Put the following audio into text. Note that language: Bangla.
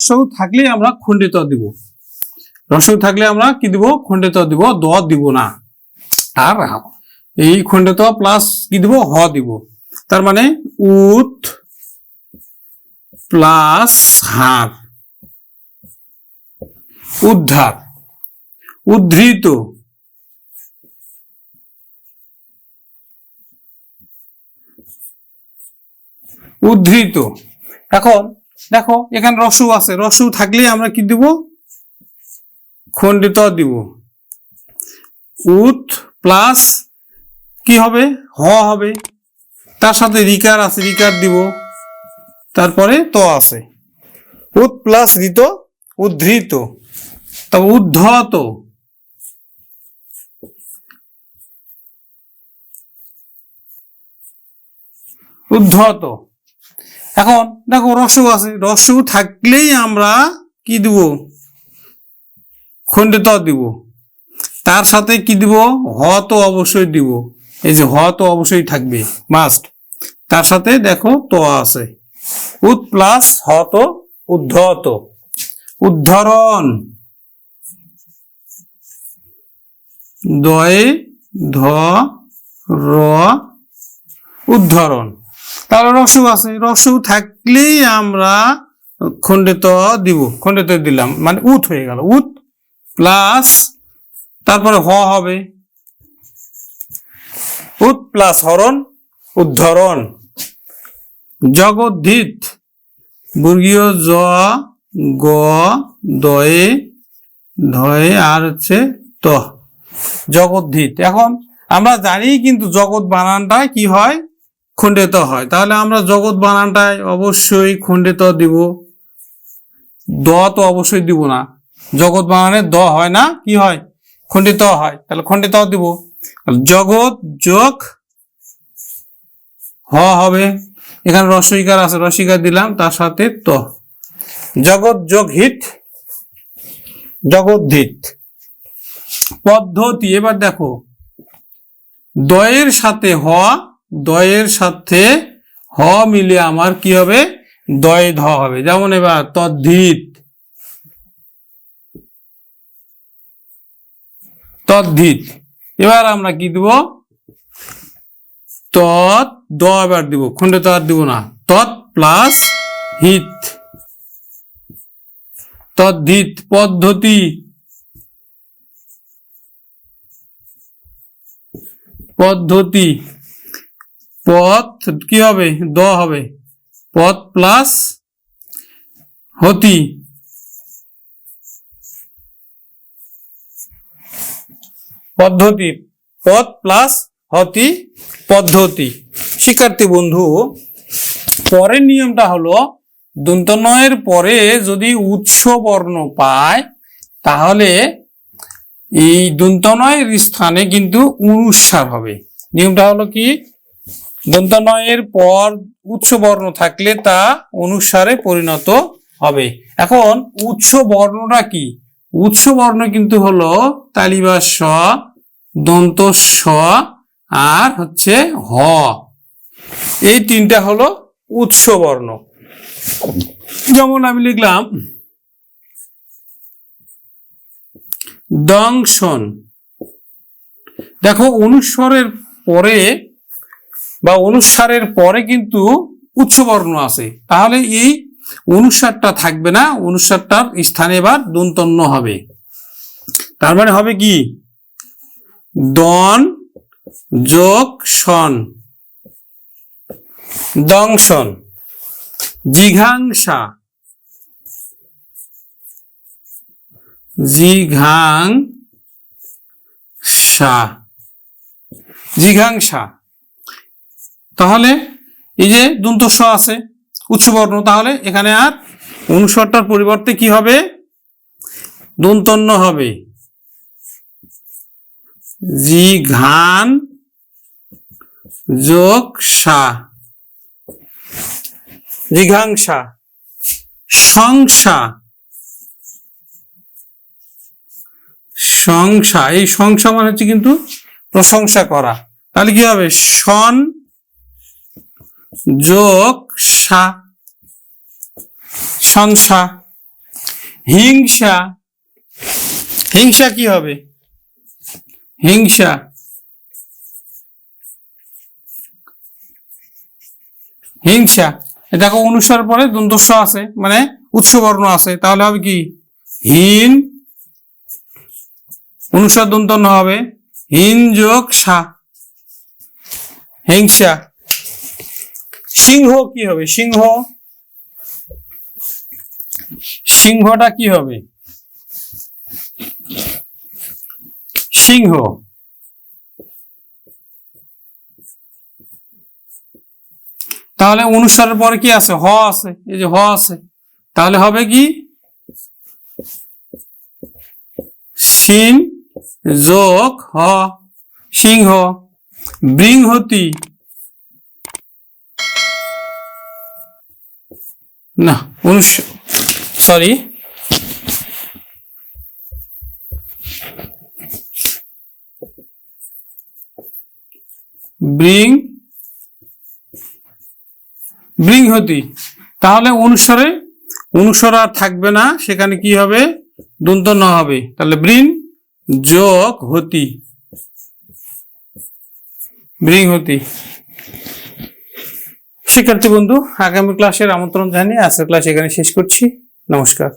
রসৌ থাকলে আমরা খণ্ডিত দিব। রসৌ থাকলে আমরা কি দিব? খণ্ডিত দিব, দ দিব না। আর এই খণ্ডিত প্লাস কি দিব? হ দিব। তার মানে উত প্লাস হার। উদ্ধার। উদ্ধৃত। উদ্ধৃত। এখন দেখো, এখানে রসু আছে। রসু থাকলে আমরা কি দিব? খণ্ডিত দিব। উত প্লাস কি হবে? হ হবে। তার সাথে রিকার আছে, রিকার দিব। তারপরে ত আছে। উত প্লাস ঋত উদ্ধৃত। তবে উদ্ধত। উদ্ধত। এখন দেখো রসু আছে। রসু থাকলেই আমরা কি দিব? খণ্ডিত দিব। তার সাথে কি দিব? হ তো অবশ্যই দিব। এই যে হ তো অবশ্যই থাকবে। মাস্ট তার সাথে দেখো তো আছে। উত প্লাস হ তো উদ্ধত। উদ্ধরণ। দয়ে ধ র উদ্ধরণ। তাহলে রসু আছে। রসু থাকলেই আমরা খণ্ডিত দিব। খণ্ডিত দিলাম। মানে উত হয়ে গেল। উত প্লাস তারপরে হ হবে। উত প্লাস হরণ, উদ্ধরণ। জগদ্ধিত, বর্গীয় জ, গ, দয়ে, ধয়ে, আর হচ্ছে ত। জগদ্ধিত। এখন আমরা জানি কিন্তু জগৎ বানানটা কি হয়? খণ্ডিত হয়। তাহলে আমরা জগৎ বানানটায় অবশ্যই খণ্ডিত দিব। দ তো অবশ্যই দিব না। জগৎ বানানে দ হয় না, কি হয়? খণ্ডিত হয়। তাহলে খণ্ডিত দিব। জগৎ যোগ হ হবে। এখানে রসইকার আছে রসিকার দিলাম, তার সাথে ত। জগৎ যোগ হিত জগদ্ধিত পদ্ধতি, এবার দেখো। দয়ের সাথে হ দয়ের সাথে হ মিলে আমার কি হবে? দয় ধ হবে। যেমন এবার তদ্ধিত। তদ্ধিত। এবার আমরা কি দিব? তৎ দ এবার দিব। খণ্ডে তো আর দিব না। তৎ প্লাস হিত। তদ্ধিত পদ্ধতি। পদ্ধতি। পথ কি হবে? দ হবে। পথ প্লাস হতি। পদ্ধতি। পথ প্লাস হতি পদ্ধতি। শিক্ষার্থী বন্ধু, পরের নিয়মটা হলো দন্তনয়ের পরে যদি উৎস বর্ণ পায়, তাহলে এই দন্তনয়ের স্থানে কিন্তু অনুস্বার হবে। নিয়মটা হলো কি? দন্তনয়ের পর উৎস বর্ণ থাকলে তা অনুসারে পরিণত হবে। এখন উৎস বর্ণটা কি? উৎস বর্ণ কিন্তু হলো তালিবা স দন্ত স আর হচ্ছে হ। এই তিনটা হলো উৎস বর্ণ যেমন আমি লিখলাম, দংশন। দেখো অনুস্বরের পরে বা অনুসারের পরে কিন্তু উচ্চবর্ণ আছে। তাহলে এই অনুসারটা থাকবে না, অনুসারটার স্থানে এবার দন্তন্য হবে। তার মানে হবে কি? দন যোগ সন। দংশন। জিঘাংসা। জিঘাংসা। জিঘাংসা। তাহলে এই যে দন্ত স আছে উচ্চবর্ণ তাহলে এখানে আর অনুস্বরটার পরিবর্তে কি হবে? দন্তন্য হবে। জি ঘান যোগ সা। জিঘাংসা সংসা। সংসা, এই সংসা মানে হচ্ছে কিন্তু প্রশংসা করা। তাহলে কি হবে? সন যোগ সা, সংসা, হিংসা। হিংসা কি হবে? হিংসা। হিংসা। দেখো অনুসার পরে দন্তস্ব আছে মানে উৎসবর্ণ আছে। তাহলে হবে কি? হীন। অনুসার ন হবে। হীন যোগ সা। হিংসা। সিংহ কি হবে? সিংহ? সিংহটা কি হবে? সিংহ। তাহলে অনুসারের পরে কি আছে? হ আছে, এই যে হ আছে। তাহলে হবে কি? সিন যোগ হ, সিংহ। বৃংহতি না অনুস সরি ব্রিং বৃংহতি তাহলে অনুসারে, অনুসর আর থাকবে না, সেখানে কি হবে? দন্ত ন হবে। তাহলে বৃন যোগ হতি। বৃংহতি শিক্ষার্থী বন্ধু আগামী ক্লাসের আমন্ত্রণ জানিয়ে আজকের ক্লাস এখানে শেষ করছি। নমস্কার।